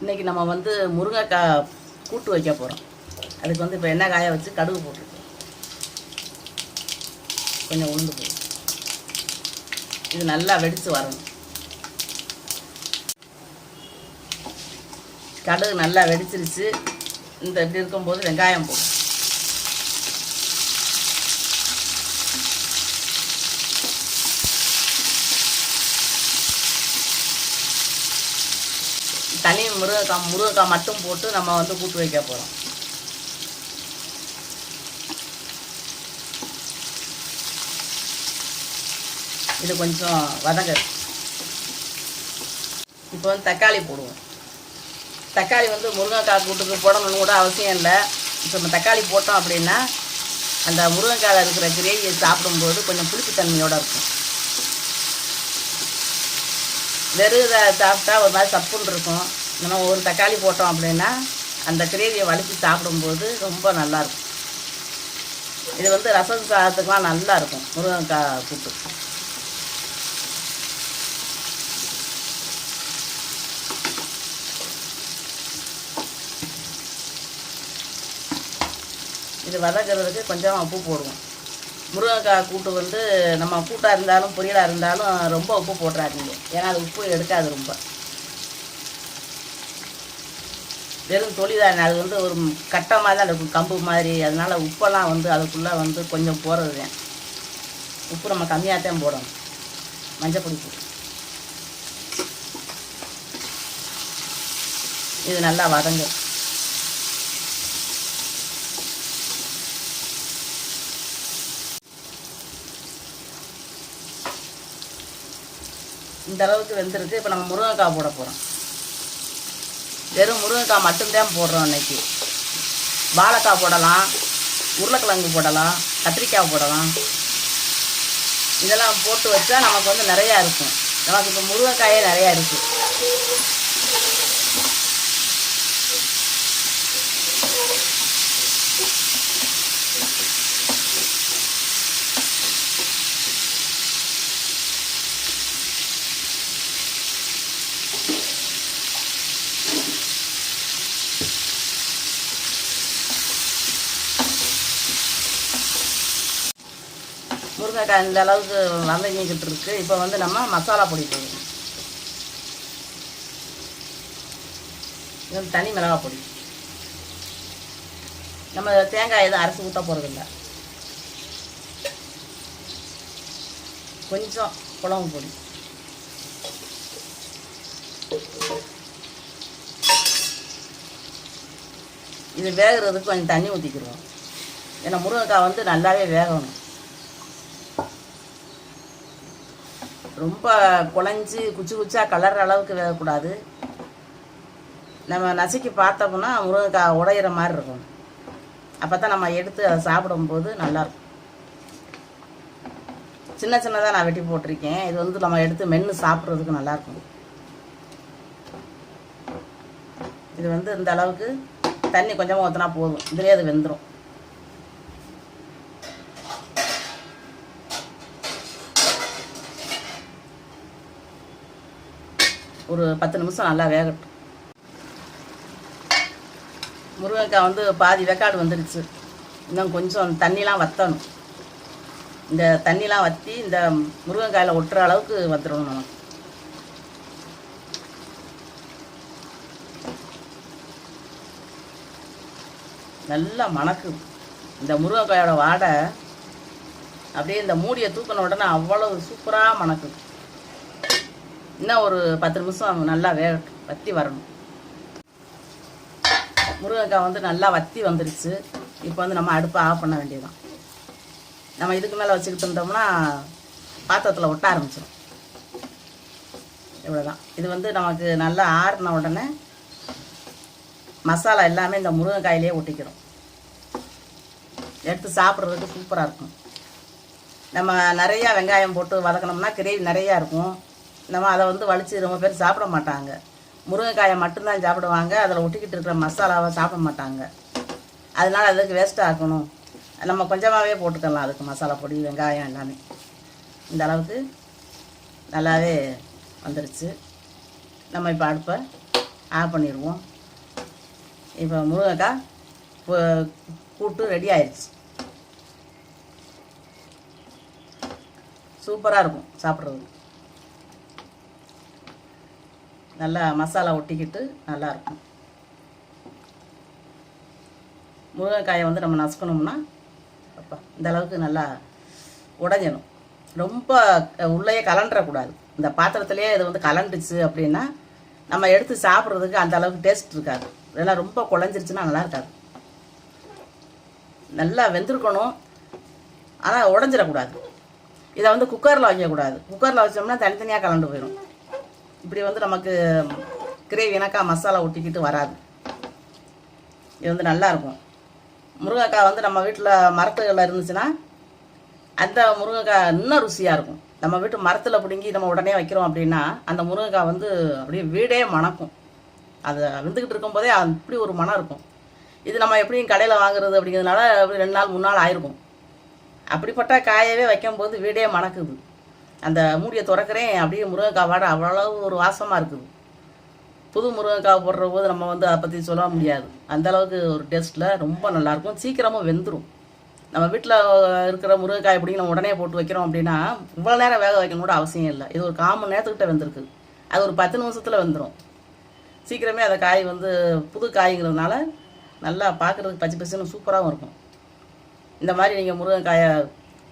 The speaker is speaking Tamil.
இன்றைக்கி நம்ம வந்து முருங்கைக்காய் கூட்டு வைக்க போகிறோம் அதுக்கு வந்து இப்போ எண்ணெய் காய வச்சு கடுகு போட்டுருக்கோம் கொஞ்சம் உளுந்து போடு இது நல்லா வெடித்து வரணும். கடுகு நல்லா வெடிச்சிருச்சு. இந்த இப்படி இருக்கும்போது வெங்காயம் போடும் தனி முருங்கைக்காய் முருங்கைக்காய் மட்டும் போட்டு நம்ம வந்து கூட்டு வைக்க போகிறோம் இது கொஞ்சம் வதங்க. இப்போ வந்து தக்காளி போடுவோம். தக்காளி வந்து முருங்கைக்காய் கூட்டுக்கு போடணும்னு கூட அவசியம் இல்லை. இப்போ நம்ம தக்காளி போட்டோம் அப்படின்னா அந்த முருங்கைக்காயில் இருக்கிற கிரேவியை சாப்பிடும்போது கொஞ்சம் புளிப்புத்தன்மையோடு இருக்கும். வெறும் இதை சாப்பிட்டா ஒரு மாதிரி சப்புன்னு இருக்கும். நம்ம ஒரு தக்காளி போட்டோம் அப்படின்னா அந்த கிரேவியை வலிச்சு சாப்பிடும்போது ரொம்ப நல்லாயிருக்கும் இது வந்து ரசம் சாதத்துக்கெலாம் நல்லாயிருக்கும் முருங்கக்காய் கூட்டு. இது வதக்கிறதுக்கு கொஞ்சம் உப்பு போடுவோம். முருங்கைக்காய் கூட்டு வந்து நம்ம கூட்டாக இருந்தாலும் பொரியலாக இருந்தாலும் ரொம்ப உப்பு போட்டுறாதீங்க. ஏன்னா அது உப்பு எடுக்காது ரொம்ப. வெறும் தொளி அது வந்து ஒரு கட்டமாக தான் இருக்கும் கம்பு மாதிரி. அதனால் உப்பெல்லாம் வந்து அதுக்குள்ளே வந்து கொஞ்சம் போகிறது தான். உப்பு நம்ம கம்மியாக தான் போடணும். மஞ்சப்பொடி போட்டு. இது நல்லா வதங்கும். இந்த அளவுக்கு வெந்திருக்கு இப்போ நம்ம முருங்கைக்காய் போட போகிறோம் வெறும் முருங்கைக்காய் மட்டும்தான் போடுறோம் இன்றைக்கி வாழைக்காய் போடலாம். உருளைக்கிழங்கு போடலாம். கத்திரிக்காய் போடலாம். இதெல்லாம் போட்டு வச்சா நமக்கு வந்து நிறையா இருக்கும். நமக்கு இப்போ முருங்கைக்காயே நிறையா இருக்குது முருங்கைக்காய் இந்த அளவுக்கு வதங்கிக்கிட்டு இருக்கு. இப்போ வந்து நம்ம மசாலா பொடி போடுவோம் இது வந்து தனி மிளகாய் பொடி. நம்ம தேங்காய் எதுவும் அரைச்சி ஊற்ற போகிறதில்ல கொஞ்சம் குழம்பு பொடி. இது வேகிறதுக்கு கொஞ்சம் தண்ணி ஊற்றிக்கிடுவோம் ஏன்னா முருங்கைக்காய் வந்து நல்லாவே வேகணும். ரொம்ப குழஞ்சி குச்சி குச்சா கலர் அளவுக்கு வேகக்கூடாது நம்ம நசுக்கி பார்த்தோம்னா முருங்கைக்காய் உடையிற மாதிரி இருக்கும். அப்போ தான் நம்ம எடுத்து அதை சாப்பிடும்போது நல்லாயிருக்கும். சின்ன சின்னதாக நான் வெட்டி போட்டிருக்கேன். இது வந்து நம்ம எடுத்து மென்று சாப்பிட்றதுக்கு நல்லாயிருக்கும். இது வந்து இந்த அளவுக்கு தண்ணி கொஞ்சமாக ஊற்றினா போதும். இதுலேயே அது வெந்துடும் ஒரு பத்து நிமிஷம் நல்லா வேகட்டும். முருங்கைக்காய் வந்து பாதி வெக்காடு வந்துடுச்சு இன்னும் கொஞ்சம் தண்ணிலாம் வற்றணும் இந்த தண்ணிலாம் வற்றி இந்த முருங்கைக்காயில் ஒட்டுற அளவுக்கு வந்துடணும் நமக்கு நல்லா மணக்குது இந்த முருங்கைக்காயோட வாடை அப்படியே இந்த மூடியை தூக்கின உடனே அவ்வளவு சூப்பராக மணக்குது இன்னும் ஒரு பத்து நிமிஷம் நல்லா வே வத்தி வரணும். முருங்கைக்காய் வந்து நல்லா வத்தி வந்துருச்சு. இப்போ வந்து நம்ம அடுப்பை ஆஃப் பண்ண வேண்டியதுதான். நம்ம இதுக்கு மேலே வச்சுக்கிட்டு இருந்தோம்னா பாத்திரத்தில் ஒட்ட ஆரம்பிச்சிடும் இவ்வளோதான் இது வந்து நமக்கு நல்லா ஆறின உடனே மசாலா எல்லாமே இந்த முருங்கைக்காயிலே ஒட்டிக்கிறோம். எடுத்து சாப்பிட்றதுக்கு சூப்பராக இருக்கும். நம்ம நிறையா வெங்காயம் போட்டு வதக்கினோம்னா கிரேவி நிறையா இருக்கும். நம்ம அதை வந்து வலித்து ரொம்ப பேர் சாப்பிட மாட்டாங்க. முருங்கைக்காயை மட்டும்தான் சாப்பிடுவாங்க. அதில் ஒட்டிக்கிட்டு இருக்கிற மசாலாவை சாப்பிட மாட்டாங்க. அதனால் அதுக்கு வேஸ்ட் ஆக்கணும் நம்ம கொஞ்சமாகவே போட்டுக்கலாம். அதுக்கு மசாலா பொடி வெங்காயம் எல்லாமே. இந்த அளவுக்கு நல்லாவே வந்துருச்சு. நம்ம இப்போ அடுப்பை ஆஃப் பண்ணிடுவோம். இப்போ முருங்கைக்காய் இப்போ கூட்டு ரெடி ஆயிடுச்சு சூப்பராக இருக்கும் சாப்பிட்றதுக்கு. நல்லா மசாலா ஒட்டிக்கிட்டு நல்லாயிருக்கும். முருங்கைக்காயை வந்து நம்ம நசுக்கணும்னா அப்பா இந்த அளவுக்கு நல்லா உடஞ்சணும் ரொம்ப உள்ளேயே கலண்டுறக்கூடாது. இந்த பாத்திரத்துலேயே இது வந்து கலண்டுச்சு அப்படின்னா நம்ம எடுத்து சாப்பிட்றதுக்கு அந்த அளவுக்கு டேஸ்ட் இருக்காது. இதெல்லாம் ரொம்ப குழஞ்சிருச்சுன்னா நல்லா இருக்காது. நல்லா வெந்திருக்கணும். ஆனால் உடஞ்சிடக்கூடாது. இதை வந்து குக்கரில் வைக்கக்கூடாது. குக்கரில் வச்சோம்னா தனித்தனியாக கலண்டு போயிடும். இப்படி வந்து நமக்கு கிரேவி எனக்கா மசாலா ஒட்டிக்கிட்டு வராது. இது வந்து நல்லாயிருக்கும் முருங்கைக்காய் வந்து நம்ம வீட்டில் மரத்துகளில் இருந்துச்சுன்னா அந்த முருங்கைக்காய் இன்னும் ருசியாக இருக்கும் நம்ம வீட்டு மரத்தில் பிடுங்கி நம்ம உடனே வைக்கிறோம் அப்படின்னா அந்த முருங்கைக்காய் வந்து அப்படியே வீடே மணக்கும். அது விழுந்துக்கிட்டு இருக்கும்போதே அப்படி ஒரு மனம் இருக்கும். இது நம்ம எப்படியும் கடையில் வாங்குறது அப்படிங்கிறதுனால ரெண்டு நாள் மூணு நாள் ஆயிருக்கும். அப்படிப்பட்ட காயவே வைக்கும்போது வீடே மணக்குது. அந்த மூடியை திறக்கிறேன் அப்படியே முருங்கைக்காய் வாடை அவ்வளவு ஒரு வாசமாக இருக்குது. புது முருங்கைக்காய் போடுற போது நம்ம வந்து அதை பற்றி சொல்ல முடியாது. அந்த அளவுக்கு ஒரு டேஸ்ட்டில் ரொம்ப நல்லாயிருக்கும் சீக்கிரமாக வெந்துடும் நம்ம வீட்டில் இருக்கிற முருங்கைக்காய் எப்படி நம்ம உடனே போட்டு வைக்கிறோம் அப்படின்னா இவ்வளோ நேரம் வேக வைக்கணும் கூட அவசியம் இல்லை. இது ஒரு கால் மணி நேரத்துக்கிட்ட வெந்திருக்கு. அது ஒரு பத்து நிமிஷத்தில் வெந்துடும் சீக்கிரமே அந்த காய் வந்து புது காய்ங்கிறதுனால நல்லா பார்க்குறதுக்கு பச்சை பசுன்னு சூப்பராகவும் இருக்கும். இந்த மாதிரி நீங்கள் முருங்கைக்காயை